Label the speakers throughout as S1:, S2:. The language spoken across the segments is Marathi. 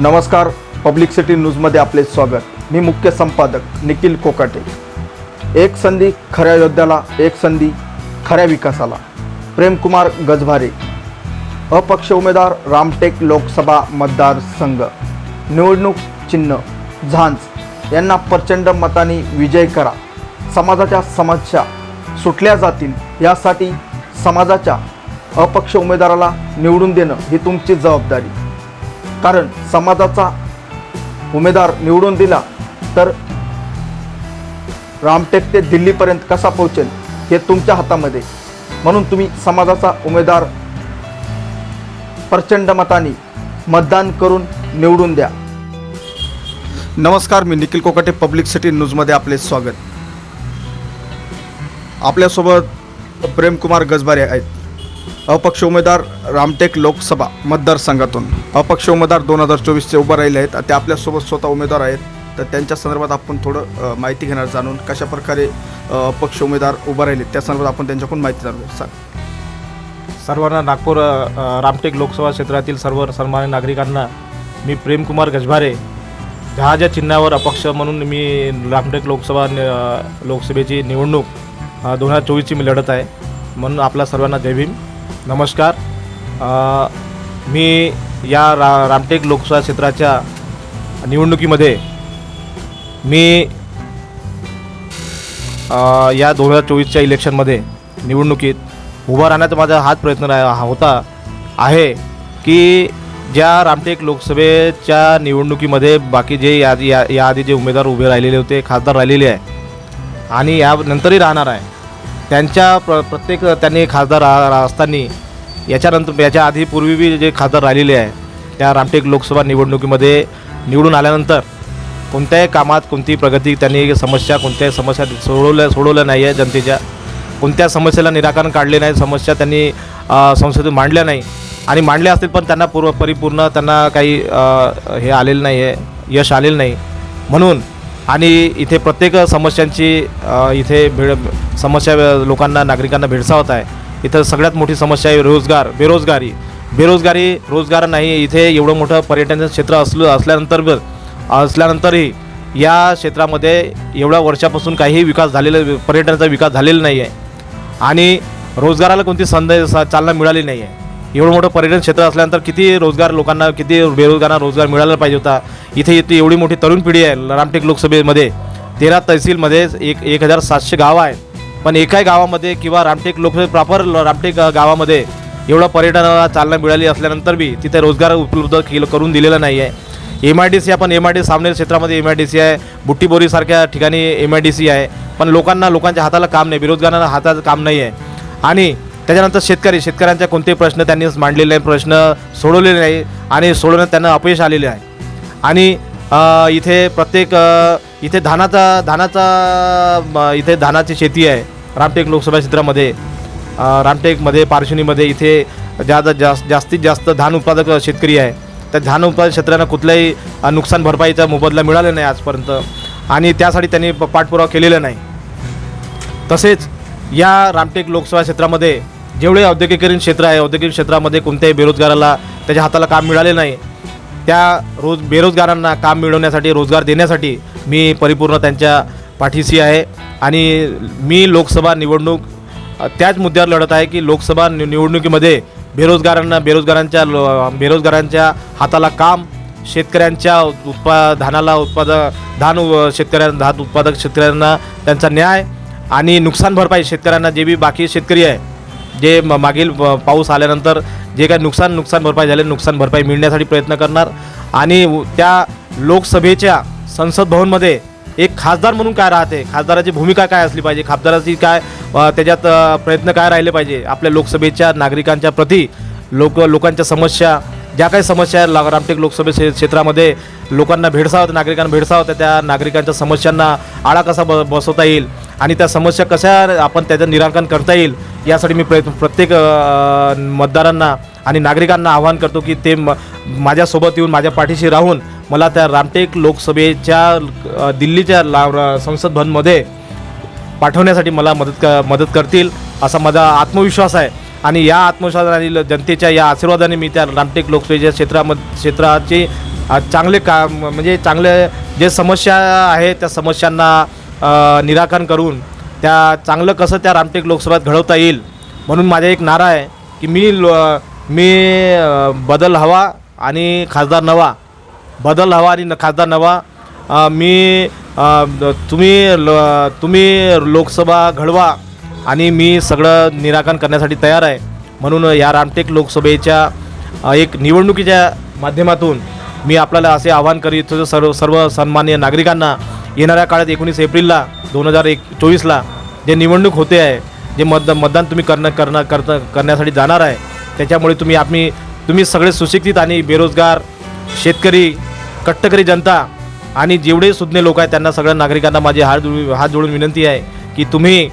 S1: नमस्कार पब्लिक सिटी न्यूजमध्ये आपले स्वागत. मी मुख्य संपादक निखिल कोकाटे. एक संधी खऱ्या योद्ध्याला एक संधी खऱ्या विकासाला. प्रेमकुमार गजभारे. अपक्ष उमेदवार रामटेक लोकसभा मतदारसंघ. निवडणूक चिन्ह झांज. यांना प्रचंड मताने विजय करा. समाजाच्या समस्या सुटल्या जातील यासाठी समाजाच्या अपक्ष उमेदवाराला निवडून देणं ही तुमची जबाबदारी. कारण समाजाचा उमेदवार निवडून दिला तर रामटेक ते दिल्लीपर्यंत कसा पोहोचेल हे तुमच्या हातामध्ये. म्हणून तुम्ही समाजाचा उमेदवार प्रचंड मताने मतदान करून निवडून द्या. नमस्कार मी निखिल कोकाटे पब्लिक सिटी न्यूजमध्ये आपले स्वागत. आपल्यासोबत प्रेमकुमार गजबारे आहेत. अपक्ष उमेदवार रामटेक लोकसभा मतदारसंघातून. अपक्ष उमेदवार दोन हजार चोवीसचे उभं राहिले आहेत. ते आपल्यासोबत स्वतः उमेदवार आहेत. तर त्यांच्या संदर्भात आपण थोडं माहिती घेणार जाणून कशा प्रकारे अपक्ष उमेदवार उभं राहिले त्या संदर्भात आपण त्यांच्याकडून माहिती जाणून सांग
S2: सर्वांना नागपूर रामटेक लोकसभा क्षेत्रातील सर्व सन्मान्य नागरिकांना मी प्रेमकुमार गजभारे जहाजा चिन्हावर अपक्ष म्हणून मी रामटेक लोकसभा लोकसभेची निवडणूक दोन हजार चोवीसची मी लढत आहे. म्हणून आपल्या सर्वांना जय भीम. नमस्कार. मी या रा रामटेक लोकसभा क्षेत्राच्या निवडणुकीमध्ये मी या दोन हजार चोवीसच्या इलेक्शनमध्ये निवडणुकीत उभा राहण्याचा माझा हाच प्रयत्न रा हा होता आहे की ज्या रामटेक लोकसभेच्या निवडणुकीमध्ये बाकी जे या या- याआधी जे उमेदवार उभे राहिलेले होते खासदार राहिलेले आहे आणि यानंतरही राहणार आहे त्यांच्या प्र प्रत्येक त्यांनी खासदार रा- रा- असताना याच्यानंतर याच्या आधी पूर्वी बी जे खासदार राहिलेले आहे त्या रामटेक लोकसभा निवडणुकीमध्ये निवडून आल्यानंतर कोणत्याही कामात कोणती प्रगती त्यांनी समस्या कोणत्याही समस्या सोडवल्या सोडवल्या नाही आहे जनतेच्या. कोणत्या समस्येला निराकरण काढले नाही समस्या त्यांनी संसदेत मांडल्या नाही. आणि मांडल्या असतील पण त्यांना पूर्व परिपूर्ण त्यांना काही हे आलेलं नाही आहे यश आलेलं नाही. म्हणून आणि इथे प्रत्येक समस्यांची इथे भेड समस्या लोकांना नागरिकांना भेडसावत आहे. इथं सगळ्यात मोठी समस्या आहे रोजगार बेरोजगारी. बेरोजगारी रोजगार नाही इथे एवढं मोठं पर्यटन क्षेत्र असलं असल्यानंतर असल्यानंतरही या क्षेत्रामध्ये एवढ्या वर्षापासून काहीही विकास झालेला पर्यटनाचा विकास झालेला नाही आहे आणि रोजगाराला कोणती संधी चालना मिळाली नाही आहे एवढं मोठं पर्यटन क्षेत्र असल्यानंतर किती रोजगार लोकांना किती बेरोजगारांना रोजगार मिळाला पाहिजे होता. इथे इथे एवढी मोठी तरुण पिढी आहे रामटेक लोकसभेमध्ये. तेरा तहसीलमध्ये एक एक हजार सातशे गावं आहेत. पण एकाही गावामध्ये किंवा रामटेक लोकसभे प्रॉपर रामटेक गावामध्ये एवढं पर्यटनाला चालना मिळाली असल्यानंतर बी तिथे रोजगार उपलब्ध केलं करून दिलेला नाही आहे. एम आय डी सी आपण एम आय डी सामने क्षेत्रामध्ये एम आय डी सी आहे. बुट्टीबोरीसारख्या ठिकाणी एम आय डी सी आहे. पण लोकांना लोकांच्या हाताला काम नाही बेरोजगारांना हाताचं काम नाही आहे. आणि त्याच्यानंतर शेतकरी शेतकऱ्यांच्या कोणतेही प्रश्न त्यांनी मांडलेले नाही प्रश्न सोडवलेले नाही आणि सोडवण्यात त्यांना अपयश आलेले आहे. आणि इथे प्रत्येक इथे धानाचा धानाचा इथे धानाची शेती आहे रामटेक लोकसभा क्षेत्रामध्ये. रामटेकमध्ये पारशिवनीमध्ये इथे ज्यादा जास्त जास्तीत जास्त धान उत्पादक शेतकरी आहे त्या धान उत्पादक क्षेत्रांना कुठल्याही नुकसान भरपाईचा मोबदला मिळाला नाही आजपर्यंत आणि त्यासाठी त्यांनी प- पाठपुरावा केलेला नाही. तसेच या रामटेक लोकसभा क्षेत्रामध्ये जेवढे औद्योगिकरण क्षेत्र आहे औद्योगिक क्षेत्रामध्ये कोणत्याही बेरोजगाराला त्याच्या हाताला काम मिळाले नाही त्या रोज बेरोजगारांना काम मिळवण्यासाठी रोजगार देण्यासाठी मी परिपूर्ण त्यांच्या पाठीशी आहे. आणि मी लोकसभा निवडणूक त्याच मुद्द्यावर लढत आहे की लोकसभा नि- निवडणुकीमध्ये बेरोजगारांना बेरोजगारांच्या लो- बेरोजगारांच्या हाताला काम शेतकऱ्यांच्या उत्पा धानाला उत्पादक धान उ- शेतकऱ्यांना धान उत्पादक शेतकऱ्यांना त्यांचा न्याय आणि नुकसान भरपाई शेतकऱ्यांना जे बी बाकी शेतकरी आहे जे म- मागील पाऊस आल्यानंतर जे काही नुकसान नुकसान भरपाई झाले नुकसान भरपाई मिळण्यासाठी प्रयत्न करणार. आणि त्या लोकसभेच्या संसद भवनमध्ये एक खासदार म्हणून काय राहते? खासदाराची भूमिका काय असली पाहिजे? खासदाराची काय त्याच्यात प्रयत्न काय राहिले पाहिजे? आपल्या लोकसभेच्या नागरिकांच्या प्रती लोक लोकांच्या समस्या ज्या काही समस्या आहेत रामटेक लोकसभे क्षेत्रामध्ये लोकांना भेडसावत नागरिकांना भेडसावत त्या नागरिकांच्या समस्यांना आळा कसा ब बसवता येईल? आणि त्या समस्या कशा आपण त्याचं निराकरण करता येईल यासाठी मी प्रयत्न प्रत्येक मतदारांना आणि नागरिकांना आवाहन करतो की ते म माझ्यासोबत येऊन माझ्या पाठीशी राहून मला त्या रामटेक लोकसभेच्या दिल्लीच्या ला संसद भवनमध्ये पाठवण्यासाठी मला मदत क मदत करतील असा माझा आत्मविश्वास आहे. आणि या आत्मविश्वासाने आणि जनतेच्या या आशीर्वादाने मी त्या रामटेक लोकसभेच्या क्षेत्रामध्ये क्षेत्राची चांगले काम म्हणजे चांगले जे समस्या आहे त्या समस्यांना निराकरण करून त्या चांगलं कसं त्या रामटेक लोकसभेत घडवता येईल म्हणून माझा एक नारा आहे की मी लो मी बदल हवा आणि खासदार नवा. बदल हवा आणि न- खासदार नवा. मी तुम्ही ल तुम्ही लोकसभा घडवा आणि मी सगळं निराकरण करण्यासाठी तयार आहे. म्हणून या रामटेक लोकसभेच्या एक निवडणुकीच्या माध्यमातून मी आपल्याला असे आवाहन करीत सर्व सर्व सन्मान्य नागरिकांना येणाऱ्या काळात एकोणीस एप्रिलला दोन हजार एक चोवीसला जे निवडणूक होते आहे जे मत मतदान तुम्ही करणं करणं करता करण्यासाठी जाणार आहे त्याच्यामुळे तुम्ही आम्ही तुम्ही सगळे सुशिक्षित आणि बेरोजगार शेतकरी कट्टकरी जनता आणि जेवढे सुज्ञ लोक आहेत त्यांना सगळ्या नागरिकांना माझी हात जुळून हात जोडून विनंती आहे की तुम्ही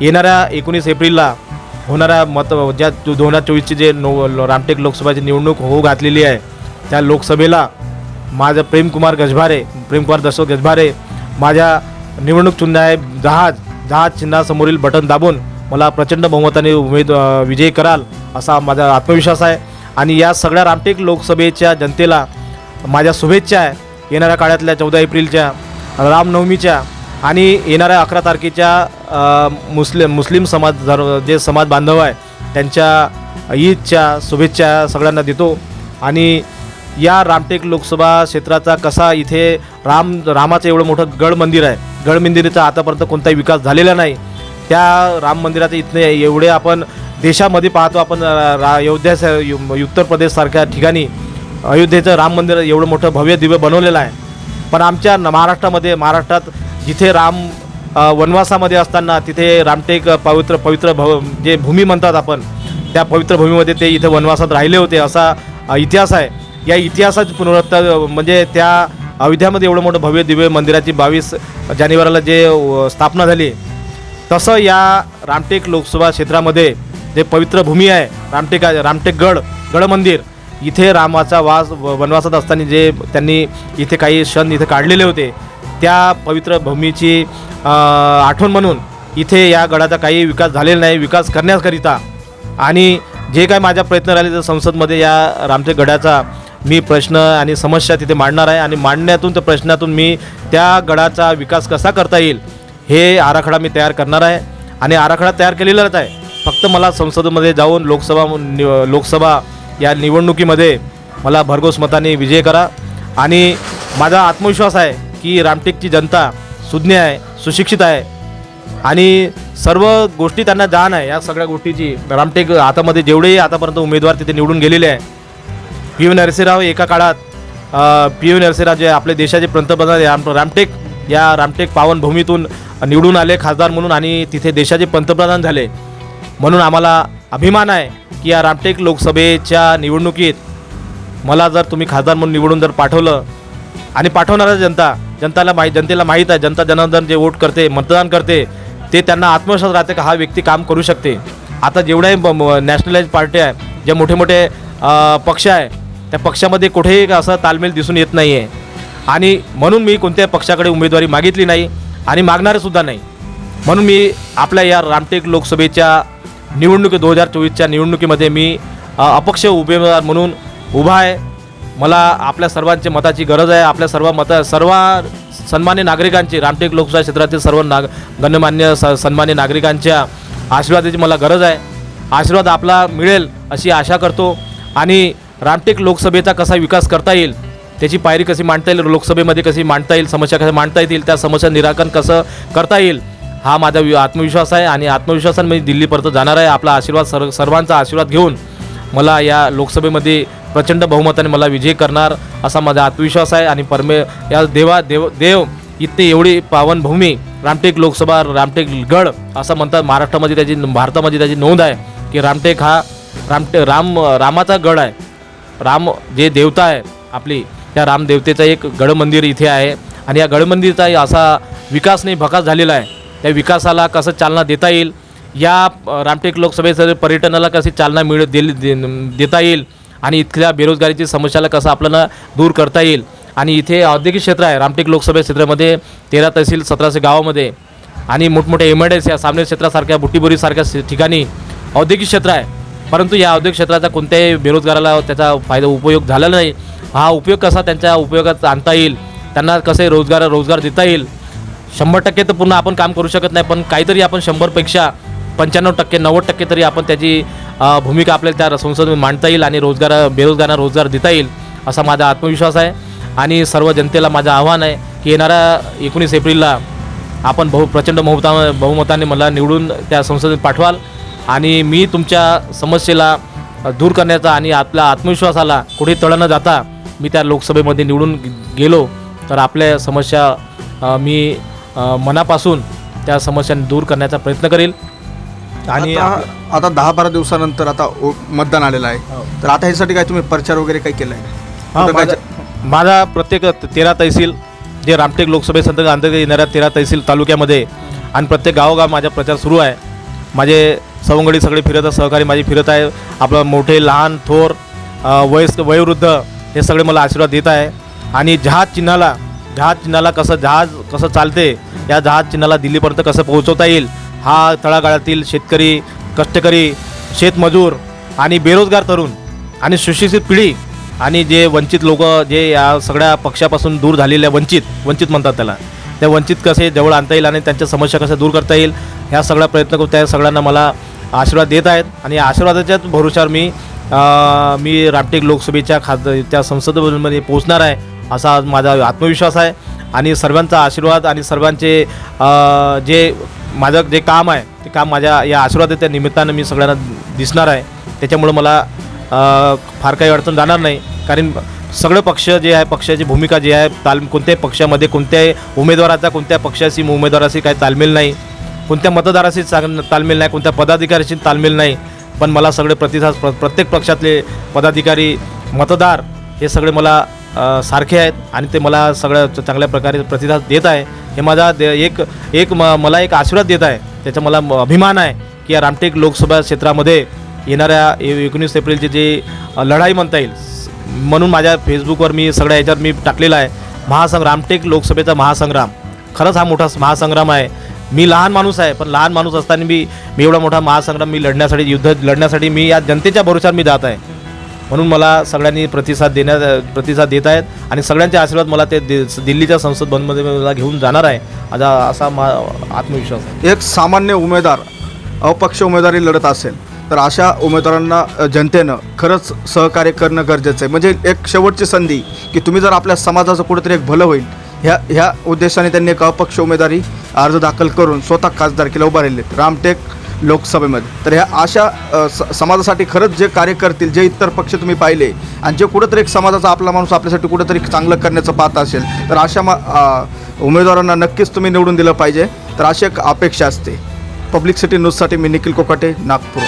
S2: येणाऱ्या एकोणीस एप्रिलला होणाऱ्या मत ज्या दोन हजार चोवीसची जे नो रामटेक लोकसभाची निवडणूक होऊ घातलेली आहे त्या लोकसभेला माझं प्रेमकुमार गजभारे प्रेमकुमार दशरथ गजभारे माझ्या निवडणूक चिन्ह आहे जहाज जहाज चिन्हासमोरील बटन दाबून मला प्रचंड बहुमताने उमेद विजयी कराल असा माझा आत्मविश्वास आहे. आणि या सगळ्या रामटेक लोकसभेच्या जनतेला माझ्या शुभेच्छा आहे. येणाऱ्या काळातल्या चौदा एप्रिलच्या रामनवमीच्या आणि येणाऱ्या अकरा तारखेच्या मुस्लिम मुस्लिम समाज धर्म जे समाज बांधव आहे त्यांच्या ईदच्या शुभेच्छा सगळ्यांना देतो. आणि या रामटेक लोकसभा क्षेत्राचा कसा इथे राम रामाचं एवढं मोठं गड मंदिर आहे? गड मंदिराचा आतापर्यंत कोणताही विकास झालेला नाही. त्या राम मंदिराचे इथले एवढे आपण देशामध्ये पाहतो आपण रा अयोध्या उत्तर प्रदेशसारख्या ठिकाणी अयोध्येचं राम मंदिर एवढं मोठं भव्य दिव्य बनवलेलं आहे. पण आमच्या महाराष्ट्रामध्ये महाराष्ट्रात जिथे राम वनवासामध्ये असताना तिथे रामटेक पवित्र पवित्र भव जे भूमी म्हणतात आपण त्या पवित्र भूमीमध्ये ते इथे वनवासात राहिले होते असा इतिहास आहे. या इतिहासाची पुनरुत्ता म्हणजे त्या अयोध्यामध्ये एवढं मोठं भव्य दिव्य मंदिराची बावीस जानेवारीला जे स्थापना झाली तसं या रामटेक लोकसभा क्षेत्रामध्ये जे पवित्र भूमी आहे रामटेक रामटेक गड गड मंदिर इथे रामाचा वास व- वनवासात असताना जे त्यांनी इथे काही क्षण इथे काढलेले होते त्या पवित्र भूमीची आठवण म्हणून इथे या गडाचा काही विकास झालेला नाही विकास करण्याकरिता. आणि जे काय माझ्या प्रयत्न राहिले तर संसदमध्ये या रामटेक गडाचा मी प्रश्न आणि समस्या तिथे मांडणार आहे आणि मांडण्यातून त्या प्रश्नातून मी त्या गडाचा विकास कसा करता येईल हे आराखडा मी तयार करणार आहे. आणि आराखडा तयार केलेलाच आहे. फक्त मला संसदेमध्ये जाऊन लोकसभा निव लोकसभा या निवडणुकीमध्ये मला भरघोस मताने विजय करा. आणि माझा आत्मविश्वास आहे की रामटेकची जनता सुज्ञ आहे सुशिक्षित आहे. आणि सर्व गोष्टी त्यांना जाण आहे. या सगळ्या गोष्टीची रामटेक हातामध्ये जेवढेही आतापर्यंत उमेदवार तिथे निवडून गेलेले आहे पी यू नरसिंहराव एका काळात पी व्ही नरसिंहराव जे आपले देशाचे पंतप्रधान राम रामटेक या रामटेक पावनभूमीतून निवडून आले खासदार म्हणून आणि तिथे देशाचे पंतप्रधान झाले. म्हणून आम्हाला अभिमान आहे की या रामटेक लोकसभेच्या निवडणुकीत मला जर तुम्ही खासदार म्हणून निवडून जर पाठवलं आणि पाठवणारा जनता जनताला माहीत जनतेला माहीत आहे जनता जनार्दन जे वोट करते मतदान करते ते त्यांना आत्मविश्वास राहते का हा व्यक्ती काम करू शकते. आता जेवढ्याही नॅशनलाइज पार्टी आहे जे मोठे मोठे पक्ष आहे त्या पक्षामध्ये कुठेही असं तालमेल दिसून येत नाही आहे आणि म्हणून मी कोणत्याही पक्षाकडे उमेदवारी मागितली नाही आणि मागणारसुद्धा नाही. म्हणून मी आपल्या या रामटेक लोकसभेच्या निवडणुकी दोन हजार चोवीसच्या निवडणुकीमध्ये मी अपक्ष उमेदवार म्हणून उभा आहे. मला आपल्या सर्वांच्या मताची गरज आहे. आपल्या सर्व मता सर्व सन्मान्य नागरिकांची रामटेक लोकसभा क्षेत्रातील सर्व नाग गणमान्य स सन्मान्य नागरिकांच्या आशीर्वादाची मला गरज आहे. आशीर्वाद आपला मिळेल अशी आशा करतो. आणि रामटेक लोकसभेचा कसा विकास करता येईल त्याची पायरी कशी मांडता येईल लोकसभेमध्ये कशी मांडता येईल समस्या कशा मांडता येतील त्या समस्या निराकरण कसं करता येईल हा माझा वि- आत्मविश्वास आहे आणि आत्मविश्वासाने मी दिल्लीपर्यंत जाणार आहे. आपला आशीर्वाद सर्व सर्वांचा आशीर्वाद घेऊन मला या लोकसभेमध्ये प्रचंड बहुमताने मला विजय करणार असा माझा आत्मविश्वास आहे आणि परमे या देवा देव देव इथे एवढी पावनभूमी रामटेक लोकसभा रामटेक गड असं म्हणतात. महाराष्ट्रामध्ये त्याची भारतामध्ये त्याची नोंद आहे की रामटेक हा रामटे राम रामाचा गड आहे. राम जे देवता आहे आपली त्या रामदेवतेचं एक गडमंदिर इथे आहे. आणि या गडमंदिरचा असा विकास नाही भकास झालेला आहे. त्या विकासाला कसं चालना देता येईल? या रामटेक लोकसभेचं पर्यटनाला कशी चालना मिळ दे- देता येईल? आणि इथल्या बेरोजगारीची समस्याला कसं आपल्याला दूर करता येईल? आणि इथे औद्योगिक क्षेत्र आहे रामटेक लोकसभा क्षेत्रामध्ये तेरा तहसील सतराशे गावामध्ये. आणि मोठमोठे एम आय या सामने क्षेत्रासारख्या बुटीबोरीसारख्या ठिकाणी औद्योगिक क्षेत्र आहे. परंतु या औद्योगिक क्षेत्राचा कोणत्याही बेरोजगाराला त्याचा फायदा उपयोग झाला नाही. हा उपयोग कसा त्यांच्या उपयोगात आणता येईल? त्यांना कसे रोजगार रोजगार देता येईल? शंभर टक्के तर पूर्ण आपण काम करू शकत नाही पण काहीतरी आपण शंभरपेक्षा पंच्याण्णव टक्के नव्वद टक्के तरी आपण त्याची भूमिका आपल्याला त्या संसदेत मांडता येईल आणि रोजगार बेरोजगारांना रोजगार देता येईल असा माझा आत्मविश्वास आहे. आणि सर्व जनतेला माझं आव्हान आहे की येणाऱ्या एकोणीस एप्रिलला आपण बहु प्रचंड बहुमता बहुमताने मला निवडून त्या संसदेत पाठवाल. आणि मी तुमच्या समस्येला दूर करण्याचा आणि आपल्या आत्मविश्वासाला कुठे तळ न जाता मी त्या लोकसभेमध्ये निवडून गेलो तर आपल्या समस्या मी मनापासून त्या समस्या दूर करण्याचा प्रयत्न करेल. आणि
S1: आता दहा बारा दिवसानंतर आता मतदान आलेलं आहे. तर आता ह्यासाठी काय तुम्ही प्रचार वगैरे काही
S2: हा,
S1: काय
S2: माझा माझा प्रत्येक तेरा तहसील जे रामटेक लोकसभेसंदर्भात अंतर्गत येणाऱ्या तेरा तहसील तालुक्यामध्ये आणि प्रत्येक गावोगाव माझा प्रचार सुरू आहे. माझे सवंगडी सगळे फिरत आहे, सहकारी माझी फिरत आहे. आपलं मोठे लहान थोर वयस्क वयोवृद्ध हे सगळे मला आशीर्वाद देत आहे. आणि जहाज चिन्हाला जहाज चिन्हाला कसं जहाज कसं चालते या जहाज चिन्हाला दिल्लीपर्यंत कसं पोहोचवता येईल हा तळागाळातील शेतकरी कष्टकरी शेतमजूर आणि बेरोजगार तरुण आणि सुशिक्षित पिढी आणि जे वंचित लोक जे या सगळ्या पक्षापासून दूर झालेल्या वंचित वंचित म्हणतात त्याला. त्या वंचित कसे जवळ आणता येईल आणि त्यांच्या समस्या कशा दूर करता येईल ह्या सगळ्या प्रयत्न करून त्या सगळ्यांना मला आशीर्वाद देत आहेत. आणि आशीर्वादाच्याच भरोशावर मी मी रामटेक लोकसभेच्या खाद त्या संसदेमध्ये पोहोचणार आहे असा माझा आत्मविश्वास आहे. आणि सर्वांचा आशीर्वाद आणि सर्वांचे जे माझं जे काम आहे ते काम माझ्या या आशीर्वादाच्या निमित्तानं मी सगळ्यांना दिसणार आहे. त्याच्यामुळं मला फार काही अडचण जाणार नाही. कारण सगळं पक्ष जे आहे पक्षाची भूमिका जी आहे ताल कोणत्याही पक्षामध्ये कोणत्याही उमेदवाराचा कोणत्या पक्षाशी उमेदवाराशी काही तालमेल नाही. कोणत्या मतदाराशी चांग तालमेल नाही कोणत्या पदाधिकाऱ्याशी तालमेल नाही पण मला सगळे प्रतिसाद प्र प्रत्येक पक्षातले पदाधिकारी मतदार हे सगळे मला सारखे आहेत आणि ते मला सगळ्या चांगल्या प्रकारे प्रतिसाद देत आहे. हे माझा दे एक एक म मला एक आशीर्वाद देत आहे. त्याचा मला म- अभिमान आहे की या रामटेक लोकसभा क्षेत्रामध्ये येणाऱ्या एकोणीस एप्रिलची जी लढाई म्हणता येईल म्हणून माझ्या फेसबुकवर मी सगळ्या याच्यावर मी टाकलेला आहे. महासंग्राम रामटेक लोकसभेचा महासंग्राम. खरंच हा मोठा महासंग्राम आहे. मी लहान माणूस आहे पण लहान माणूस असताना मी मी एवढा मोठा महासंग्राम मी लढण्यासाठी युद्ध लढण्यासाठी मी या जनतेच्या भरोशावर मी जात आहे. म्हणून मला सगळ्यांनी प्रतिसाद देण्या प्रतिसाद देत आहेत आणि सगळ्यांचे आशीर्वाद मला ते दि- दिल्लीच्या संसद भवनमध्ये मला घेऊन जाणार आहे. माझा असा मा आत्मविश्वास
S1: एक सामान्य उमेदवार अपक्ष उमेदवारी लढत असेल तर अशा उमेदवारांना जनतेनं खरंच सहकार्य करणं गरजेचं आहे. म्हणजे एक शेवटची संधी की तुम्ही जर आपल्या समाजाचं कुठेतरी एक भलं होईल ह्या ह्या उद्देशाने त्यांनी एक अपक्ष उमेदवारी अर्ज दाखल करून स्वतः खासदारकीला उभा राहिले. रामटेक लोकसभेमध्ये. तर ह्या अशा स- समाजासाठी खरंच जे कार्य करतील जे इतर पक्ष तुम्ही पाहिले आणि जे कुठंतरी एक समाजाचा आपला माणूस आपल्यासाठी कुठंतरी चांगलं करण्याचं पाहत असेल तर अशा मा उमेदवारांना नक्कीच तुम्ही निवडून दिलं पाहिजे. तर अशी एक अपेक्षा असते. पब्लिक सिटी न्यूजसाठी मी निखिल कोकाटे नागपूर.